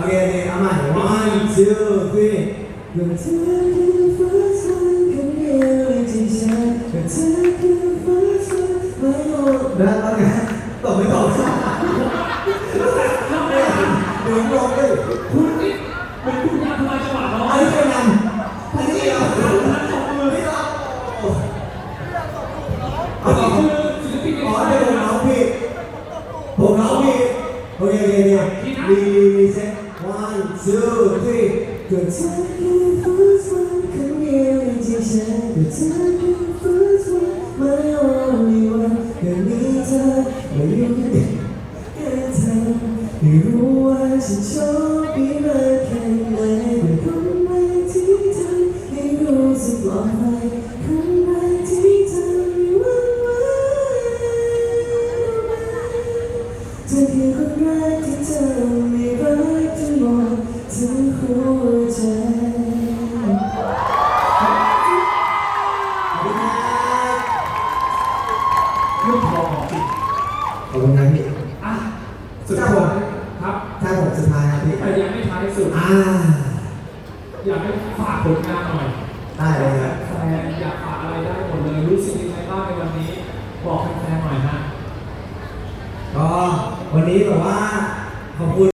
โอเคโอเคเอาใหม่ one two three เมื่อเธอคือฟ้าใสคนเดียวในใจฉันเมื่อเธอคือฟ้าใสไม่โอ้แล้วแล้วไงตอบไม่ตอบเดี๋ยวงงเลยคุณนี่เป็นคุณยาทำลายจังหวะเนาะอันนี้เป็นยังอันนี้เหรอไม่ตอบอันนี้คือศิลปินในอ๋อค่ายเดี๋ยวผมนะร้องผิดผมร้องผิดโอเคโอเคเนี่ยรีรีเซ็ต one two three เกิดเธอคือฟ้าใสคนเดียวในใจฉันเกิดเธอคือฟ้าใส my only one แค่มีเธอไม่อยู่แค่เธอไม่รู้ว่าฉันโชคดีมากแค่ไหนเป็นคนแรกที่เธอให้รู้สึกปลอดภัยคนแรกที่เธอไม่หวั่นไหวเธอคือคนแรก ไม่พอขอบคุณนะพี่อะสุดท้ายครับถ้าผมสุดท้ายครับพี่แต่ยังไม่ท้ายสุดอ่าอยากให้ฝากผลงานหน่อยได้เลยครับแฟนอยากฝากอะไรได้หมดเลยรู้สึกยังไงบ้างในวันนี้ บอกแฟนหน่อยฮะก็วันนี้แบบว่าขอบคุณ